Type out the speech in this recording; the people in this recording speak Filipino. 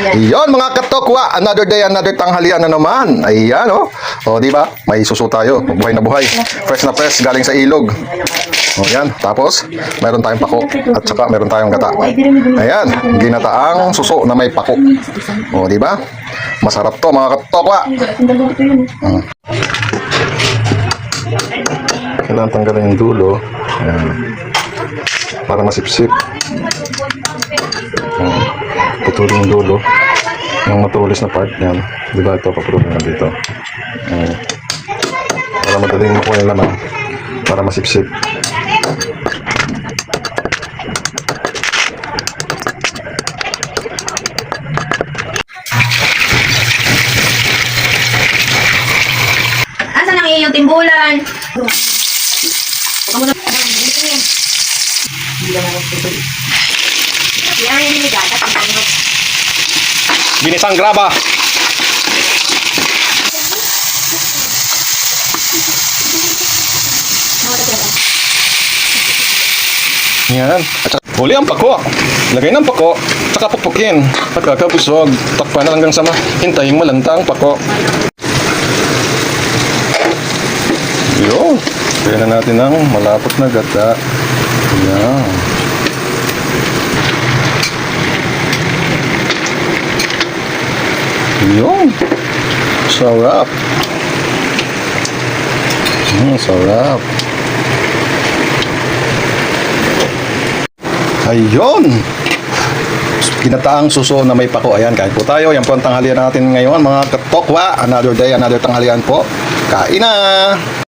Iyon mga katokwa, another day, another tanghalian na naman. Ayan oh. O di ba? May suso tayo, buhay na buhay. Fresh na fresh galing sa ilog. O yan, tapos meron tayong pako at saka meron tayong gata. Ayan, ginataang suso na may pako. O di ba? Masarap to mga katokwa. Mm. Kailangan tanggalin yung dulo. Ayan. Para masipsip. Ayan. Putulin yung dulo. Yung matulis na part niyan. Di ba ito? Papulin na dito. Ayan. Para madaling makuha yung laman. Para masipsip. Asan ang iyong timbulan? Yan yung niligatas. Ginisang graba. Yan. At saka, huli ang pako. Lagay ng pako, saka pupukin. Pagkakabusog, takpan na hanggang sama. Hintayin mo lang ang pako. Yun. Kaya na natin ang malapot na gata. Yan. Yun. Sarap. Hmm, sarap. Ayun! Ginataang suso na may pako. Ayan, kain po tayo. Yan po ang tanghalian natin ngayon, mga katokwa. Another day, another tanghalian po. Kain na!